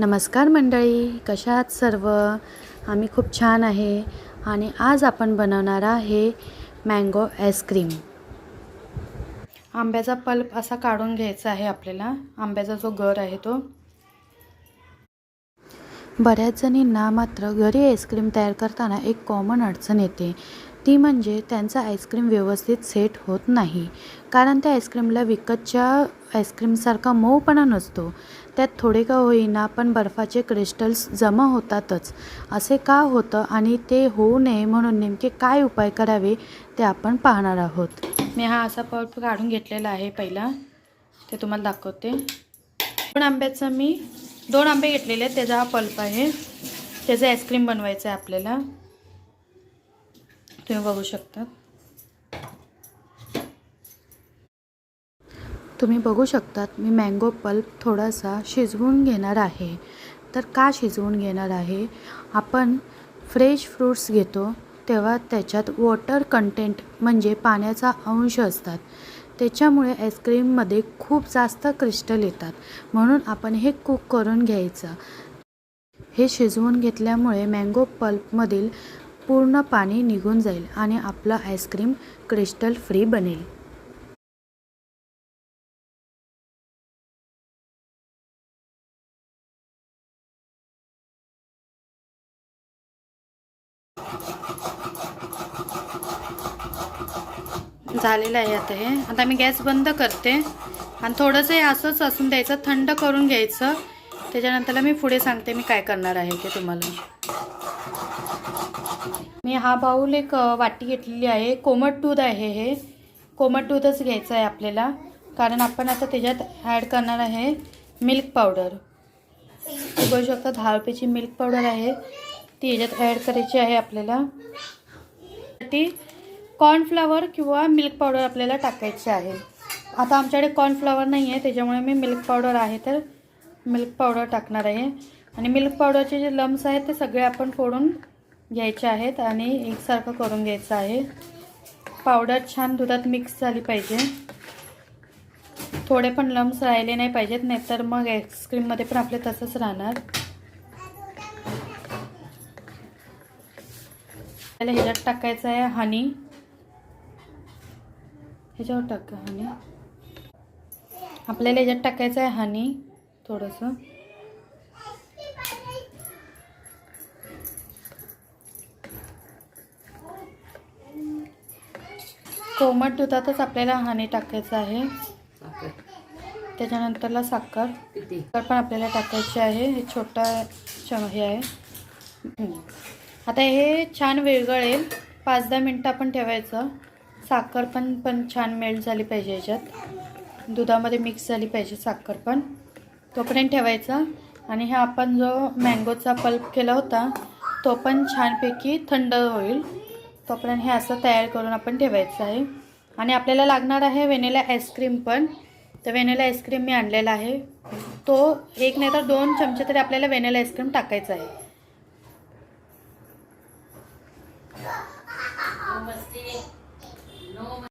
नमस्कार मंडळी कशा आहात सर्व? आम्ही खूप छान आहे आणि आज आपण बनवणार आहे मँगो आईस्क्रीम आंब्याचा पल्प असा काढून घ्यायचा आहे आपल्याला. आंब्याचा जो गर आहे तो. बऱ्याच जणींना मात्र घरी आईस्क्रीम तयार करताना एक कॉमन अडचण येते. ती म्हणजे त्यांचा आईस्क्रीम व्यवस्थित सेट होत नाही. कारण त्या आईस्क्रीमला विकतच्या आईस्क्रीमसारखा मऊपणा नसतो. त्यात थोडे का होईना पण बर्फाचे क्रिस्टल्स जमा होतातच. असे का होतं आणि ते होऊ नये म्हणून नेमके काय उपाय करावे ते आपण पाहणार आहोत. मी हा असा पल्प काढून घेतलेला आहे पहिला. ते तुम्हाला दाखवते. दोन आंब्याचं मी दोन आंबे घेतलेले आहेत. त्याचा हा पल्प आहे. त्याचं आईस्क्रीम बनवायचं आहे आपल्याला. तुम्ही बघू शकता. तुम्ही बघू शकतात मी मँगो पल्प थोडासा शिजवून घेणार आहे. तर का शिजवून घेणार आहे? आपण फ्रेश फ्रूट्स घेतो तेव्हा त्याच्यात वॉटर कंटेंट म्हणजे पाण्याचा अंश असतात. त्याच्यामुळे आईस्क्रीममध्ये खूप जास्त क्रिस्टल येतात. म्हणून आपण हे कुक करून घ्यायचं. हे शिजवून घेतल्यामुळे मँगो पल्पमधील पूर्ण पाणी निघून जाईल आणि आपलं आईस्क्रीम क्रिस्टल फ्री बनेल. झालेलं आहे आता हे. आता मी गॅस बंद करते. आणि थोडंसं हे असंच असून द्यायचं थंड करून घ्यायचं. त्याच्यानंतरला मी पुढे सांगते मी काय करणार आहे ते तुम्हाला. मी हा बाऊल एक वाटी घेतलेली आहे. कोमट दूध आहे हे. कोमट दूधच घ्यायचं आहे आपल्याला. कारण आपण आता त्याच्यात ॲड करणार आहे मिल्क पावडर बघू शकता दहा रुपयाची मिल्क पावडर आहे. ती याच्यात ॲड करायची आहे आपल्याला. ती कॉर्नफ्लावर किंवा मिल्क पावडर आपल्याला टाकायची आहे. आता आमच्याकडे कॉर्नफ्लावर नाही आहे त्याच्यामुळे मी मिल्क पावडर आहे तर मिल्क पावडर टाकणार आहे. आणि मिल्क पावडरचे जे लम्स आहेत ते सगळे आपण फोडून घ्यायचे आहेत आणि एकसारखं करून घ्यायचं आहे. पावडर छान दुधात मिक्स झाली पाहिजे. थोडे पण लम्स राहिले नाही पाहिजेत नाहीतर मग आईस्क्रीममध्ये पण आपले तसंच राहणार. आपल्याला ह्याच्यात टाकायचं आहे हनी ह्याच्यावर टाका हनी आपल्याला ह्याच्यात टाकायचं आहे हनी थोडंसं. कोमट दुधातच आपल्याला हनी टाकायचं आहे. त्याच्यानंतरला साखर. साखर पण आपल्याला टाकायची आहे. हे छोटा हे आहे. आता हे छान विरघळेल पाच दहा मिनटं आपण ठेवायचं. साखर पण पण छान मेल्ट झाली पाहिजे याच्यात. दुधामध्ये मिक्स झाली पाहिजे साखर पण. तोपर्यंत ठेवायचं. आणि हा आपण जो मँगोचा पल्प केला होता तो पण छानपैकी थंड होईल. तोपर्यंत हे असं तयार करून आपण ठेवायचं आहे. आणि आपल्याला लागणार आहे व्हेनिला आईस्क्रीम पण. तर व्हेनिला आईस्क्रीम मी आणलेला आहे. तो एक नाही तर दोन चमचे तरी आपल्याला व्हेनिला आईस्क्रीम टाकायचा आहे.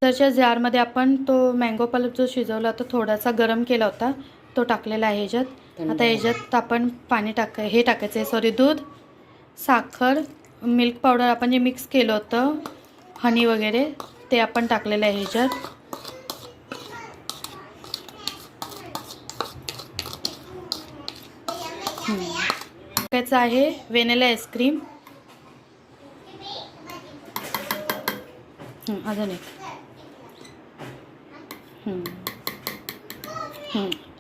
त्याच्या जारमध्ये आपण तो मँगो पल्प जो शिजवला होता थोडासा गरम केला होता. तो टाकलेला आहे ह्याच्यात. आता ह्याच्यात आपण पाणी टाकाय हे टाकायचं आहे सॉरी दूध साखर मिल्क पावडर आपण जे मिक्स केलं होतं हनी वगैरे ते आपण टाकलेलं आहे ह्याच्यात. टाकायचं आहे व्हेनिला आईस्क्रीम अजून एक.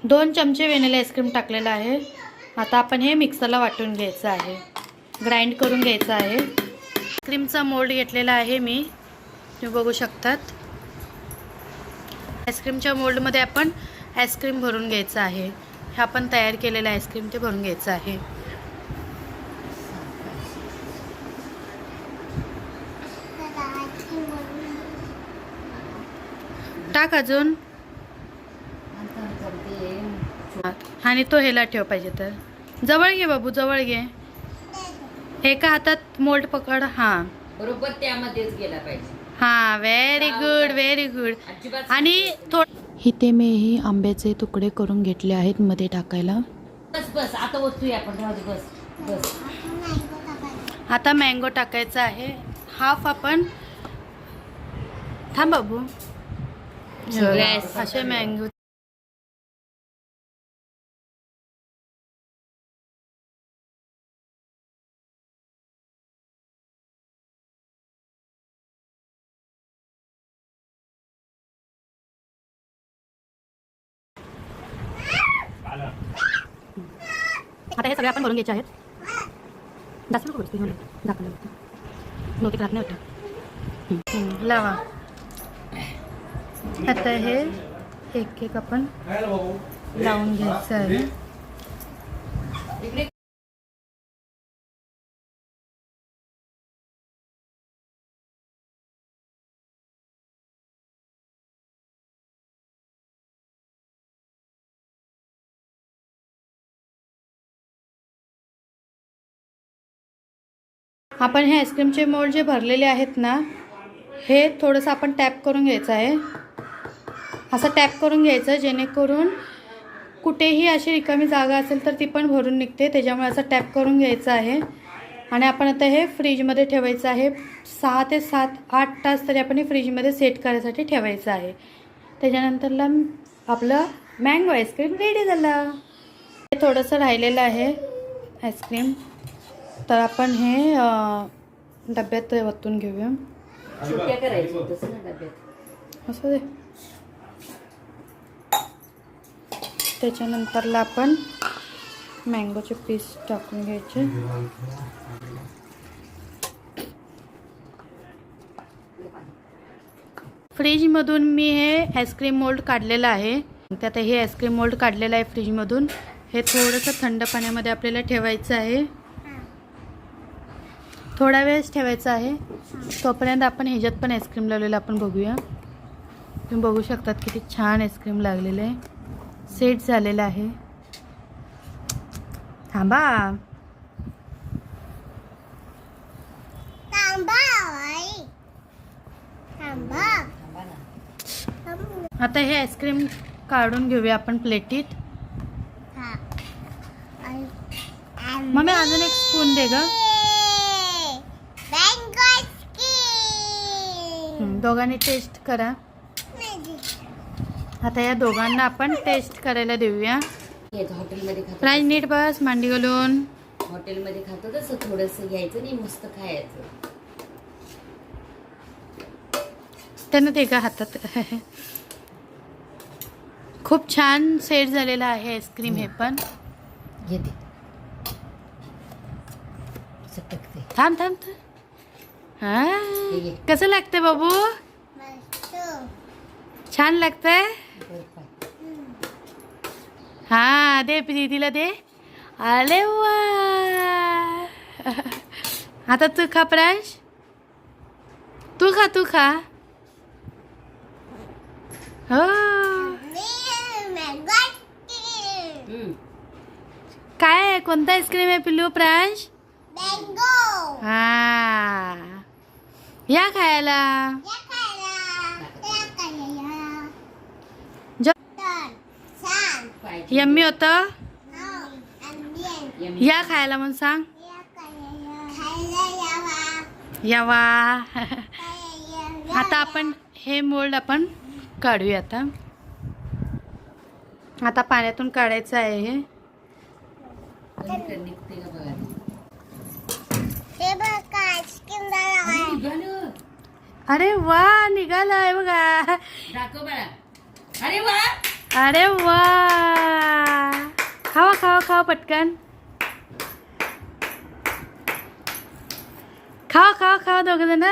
दोन चमचे व्हेनिला आईस्क्रीम टाकलेलं आहे. आता आपण हे मिक्सरला वाटून घ्यायचं आहे. ग्राइंड करून घ्यायचं आहे. आईस्क्रीमचा मोल्ड घेतलेला आहे मी. तुम्ही बघू शकतात. आईस्क्रीमच्या मोल्डमध्ये आपण आईस्क्रीम भरून घ्यायचं आहे. हे आपण तयार केलेलं आईस्क्रीम ते भरून घ्यायचं आहे. टाक अजून. आणि तो हेला ठेव पाहिजे तर. जवळ घे बाबू जवळ घे. एका हातात मोल्ड पकड? हां. बरोबर त्यामध्येच गेला पाहिजे. हां व्हेरी गुड व्हेरी गुड आणि थोड इथे मी हे आंब्याचे तुकडे करून घेतले आहेत मध्ये टाकायला. बस बस आता ओतूया आपण. बस बस. आता मँगो टाकायचा आहे. हाफ आपण थांब बाबू. सगळ्या- असे मँगो आता हे सगळे आपण भरून घ्यायचे आहेत. जास्त नको बोलते दाखवलं. नव्हते लावा. आता हे एक एक आपण लावून घ्यायचं आहे. आपण हे आईस्क्रीमचे मोड जे भरलेले आहेत ना हे थोडंसं आपण टॅप करून घ्यायचं आहे. असं टॅप करून घ्यायचं जेणेकरून कुठेही अशी रिकामी जागा असेल तर ती पण भरून निघते. त्याच्यामुळे असं टॅप करून घ्यायचं आहे. आणि आपण आता हे फ्रीजमध्ये ठेवायचं आहे. सहा ते सात आठ तास तरी आपण हे फ्रीजमध्ये सेट करायसाठी ठेवायचं आहे. त्याच्यानंतरला आपलं मँगो आईस्क्रीम रेडी झालं. हे थोडंसं राहिलेलं आहे आईस्क्रीम तर आपण हे डब्यात वतून घेऊया. असं दे. त्याच्यानंतरला आपण मँगोचे पीस टाकून घ्यायचे. फ्रीजमधून मी हे आईस्क्रीम मोल्ड काढलेलं आहे. त्यात हे आईस्क्रीम मोल्ड काढलेलं आहे फ्रीजमधून. हे थोडंसं थंड पाण्यामध्ये आपल्याला ठेवायचं आहे. थोडा वेळच ठेवायचं आहे. तोपर्यंत आपण ह्याच्यात पण आईस्क्रीम लावलेलं आपण बघूया. तुम्ही बघू शकतात किती छान आईस्क्रीम लागलेलं आहे. सेट झालेलं आहे. थांबा. आता हे आईस्क्रीम काढून घेऊया आपण प्लेटीत. मम्मी अजून एक स्पून दे ग. दोघांनी टेस्ट करा. आता या दोघांना आपण टेस्ट करायला देऊया. हॉटेलमध्ये प्राईज नीट बस मांडी घालून. हॉटेलमध्ये खातो तसं थोडंसं घ्यायचं नाही मस्त खायचं. त्यांना ते का हातात. खूप छान सेट झालेलं आहे आईस्क्रीम हे पण. घेते. सटकते. थांब थांब थांब. हा. घे. कसं लागतंय बाबू? छान लागतंय. हा दे दीदीला दे. अरे वा. आता तू खा प्रांश. तू खा तू खा. हो. काय आहे? कोणता आईस्क्रीम आहे पिल्लू प्रांश? हा. या खायला जो पाय. यम्मी होतं? यम्मी. या खायला म्हणून सांग. यावा. आता आपण हे मोल्ड आपण काढूया आता आता पाण्यातून काढायचं आहे हे. अरे वा निघालाय बघा. अरे वा. अरे वा खावा खावा खावा पटकन खावा खावा खावा दोघ जण